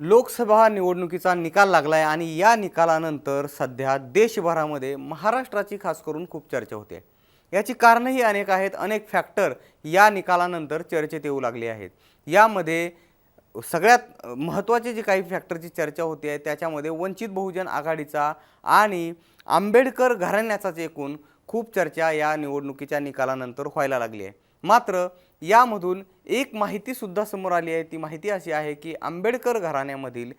लोकसभा निवडणुकीचा निकाल लागलाय आणि या निकालानंतर सध्या देशभरामध्ये महाराष्ट्राची खास करून खूप चर्चा होते. याची कारणंही अनेक आहेत. अनेक फॅक्टर या निकालानंतर चर्चेत येऊ लागले आहेत. यामध्ये सगळ्यात महत्त्वाचे जे काही फॅक्टरची चर्चा होती आहे त्याच्यामध्ये वंचित बहुजन आघाडीचा आणि आंबेडकर घराण्याचाच एकूण खूप चर्चा या निवडणुकीच्या निकालानंतर व्हायला लागली आहे. मात्र यामधून एक माहितीसुद्धा समोर आली आहे. ती माहिती अशी आहे की आंबेडकर घराण्यामधील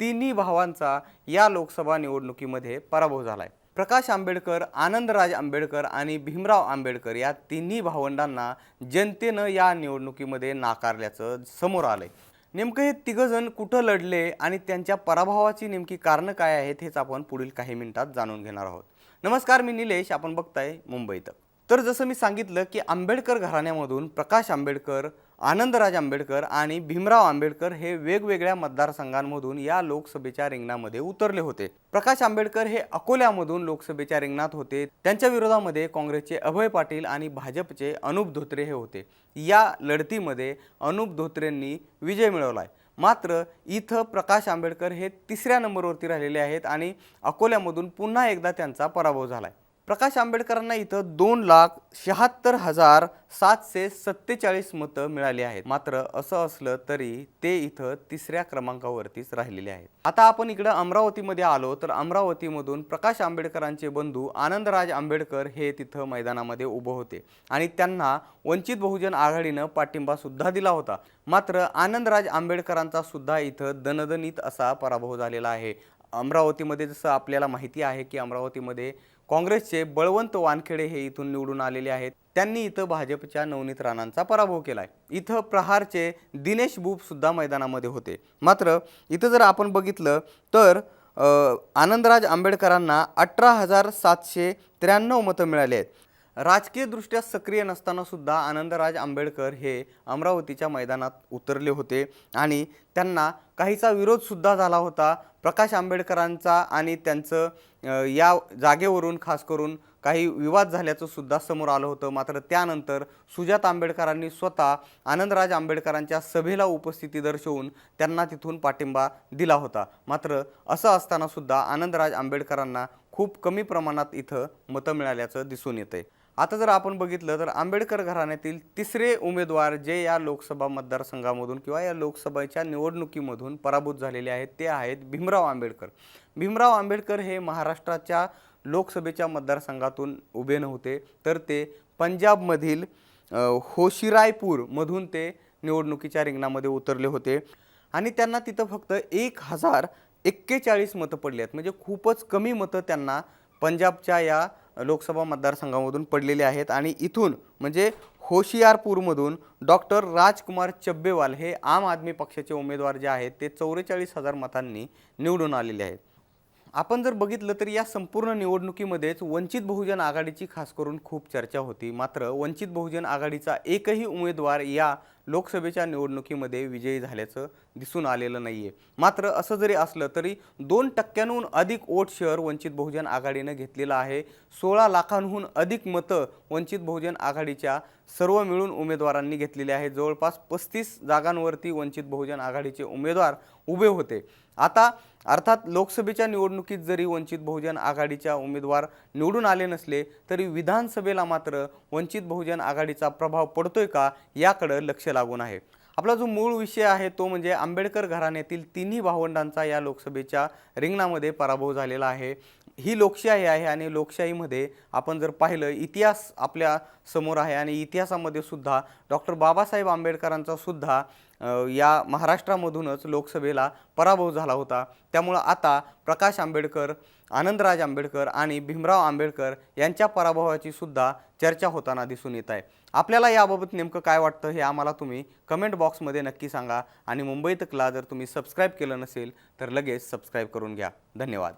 तिन्ही भावांचा या लोकसभा निवडणुकीमध्ये पराभव झाला आहे प्रकाश आंबेडकर आनंदराज आंबेडकर आणि भीमराव आंबेडकर या तिन्ही भावंडांना जनतेनं या निवडणुकीमध्ये नाकारल्याचं समोर आलं आहे नेमकं हे तिघंजण कुठं लढले आणि त्यांच्या पराभवाची नेमकी कारणं काय आहेत हेच आपण पुढील काही मिनिटात जाणून घेणार आहोत. नमस्कार मी निलेश. आपण बघताय मुंबईत तर जसं मी सांगितलं की आंबेडकर घराण्यामधून प्रकाश आंबेडकर आनंदराज आंबेडकर आणि भीमराव आंबेडकर हे वेगवेगळ्या मतदारसंघांमधून या लोकसभेच्या रिंगणामध्ये उतरले होते. प्रकाश आंबेडकर हे अकोल्यामधून लोकसभेच्या रिंगणात होते. त्यांच्या विरोधामध्ये काँग्रेसचे अभय पाटील आणि भाजपचे अनुप धोत्रे हे होते. या लढतीमध्ये अनुप धोत्रेंनी विजय मिळवलाय. मात्र इथं प्रकाश आंबेडकर हे तिसऱ्या नंबरवरती राहिलेले आहेत आणि अकोल्यामधून पुन्हा एकदा त्यांचा पराभव झाला आहे प्रकाश आंबेडकरांना इथं दोन लाख शहात्तर हजार सातशे सत्तेचाळीस मतं मिळाली आहेत. मात्र असं असलं तरी ते इथं तिसऱ्या क्रमांकावरतीच राहिलेले आहेत. आता आपण इकडं अमरावतीमध्ये आलो तर अमरावतीमधून प्रकाश आंबेडकरांचे बंधू आनंदराज आंबेडकर हे तिथं मैदानामध्ये उभं होते आणि त्यांना वंचित बहुजन आघाडीनं पाठिंबा सुद्धा दिला होता. मात्र आनंदराज आंबेडकरांचा सुद्धा इथं दणदणीत असा पराभव झालेला आहे. अमरावतीमध्ये जसं आपल्याला माहिती आहे की अमरावतीमध्ये काँग्रेसचे बळवंत वानखेडे हे इथून निवडून आलेले आहेत. त्यांनी इथं भाजपच्या नवनीत राणांचा पराभव केला आहे इथं प्रहारचे दिनेश बूपसुद्धा मैदानामध्ये होते. मात्र इथं जर आपण बघितलं तर आनंदराज आंबेडकरांना अठरा हजार सातशे त्र्याण्णव मतं मिळाली आहेत. राजकीयदृष्ट्या सक्रिय नसताना सुद्धा आनंदराज आंबेडकर हे अमरावतीच्या मैदानात उतरले होते. आणि त्यांना काहीचा विरोधसुद्धा झाला होता. प्रकाश आंबेडकरांचा आणि त्यांचं या जागेवरून खास करून काही विवाद झाल्याचं सुद्धा समोर आलं होतं. मात्र त्यानंतर सुजात आंबेडकरांनी स्वतः आनंदराज आंबेडकरांच्या सभेला उपस्थिती दर्शवून त्यांना तिथून पाठिंबा दिला होता. मात्र असं असताना सुद्धा आनंदराज आंबेडकरांना खूप कमी प्रमाणात इथं मतं मिळाल्याचं दिसून येतंय. आता जर आपण बघितलं तर आंबेडकर घराण्यातील तिसरे उमेदवार जे या लोकसभा मतदारसंघामधून किंवा या लोकसभेच्या निवडणुकीमधून पराभूत झालेले आहेत ते आहेत भीमराव आंबेडकर. भीमराव आंबेडकर हे महाराष्ट्राच्या लोकसभेच्या मतदारसंघातून उभे नव्हते तर ते पंजाबमधील होशिरायपूरमधून ते निवडणुकीच्या रिंगणामध्ये उतरले होते. आणि त्यांना तिथं फक्त एक हजार एक्केचाळीस मतं पडली आहेत. म्हणजे खूपच कमी मतं त्यांना पंजाबच्या या लोकसभा मतदारसंघामधून पडलेले आहेत. आणि इथून म्हणजे होशियारपूरमधून डॉक्टर राजकुमार चब्बेवाल हे आम आदमी पक्षाचे उमेदवार जे आहेत ते चौवेचाळीस हजार मतांनी निवडून आलेले आहेत. आपण जर बघितलं तर या संपूर्ण निवडणुकीमध्येच वंचित बहुजन आघाडीची खास करून खूप चर्चा होती. मात्र वंचित बहुजन आघाडीचा एकही उमेदवार या लोकसभेच्या निवडणुकीमध्ये विजयी झाल्याचं दिसून आलेलं नाही आहे मात्र असं जरी असलं तरी दोन टक्क्यांहून अधिक वोट शेअर वंचित बहुजन आघाडीनं घेतलेलं आहे. सोळा लाखांहून अधिक मतं वंचित बहुजन आघाडीच्या सर्व मिळून उमेदवारांनी घेतलेले आहे जवळपास पस्तीस जागांवरती वंचित बहुजन आघाडीचे उमेदवार उभे होते. आता अर्थात लोकसभेच्या निवडणुकीत जरी वंचित बहुजन आघाडीच्या उमेदवार निवडून आले नसले तरी विधानसभेला मात्र वंचित बहुजन आघाडीचा प्रभाव पडतोय का याकडं लक्ष लागून आहे. आपला जो मूळ विषय आहे तो म्हणजे आंबेडकर घराण्यातील तिन्ही भावंडांचा या लोकसभेच्या रिंगणामध्ये पराभव झालेला आहे. ही लोकशाही आहे आणि लोकशाहीमध्ये आपण जर पाहिलं इतिहास आपल्यासमोर आहे आणि इतिहासामध्ये सुद्धा डॉक्टर बाबासाहेब आंबेडकरांचा सुद्धा या महाराष्ट्रामधूनच लोकसभेला पराभव झाला होता. त्यामुळं आता प्रकाश आंबेडकर आनंदराज आंबेडकर आणि भीमराव आंबेडकर यांच्या पराभवाची सुद्धा चर्चा होताना दिसून येत आहे. आपल्याला याबाबत नेमकं काय वाटतं हे आम्हाला तुम्ही कमेंट बॉक्समध्ये नक्की सांगा आणि मुंबई तकला जर तुम्ही सबस्क्राईब केलं नसेल तर लगेच सबस्क्राईब करून घ्या. धन्यवाद.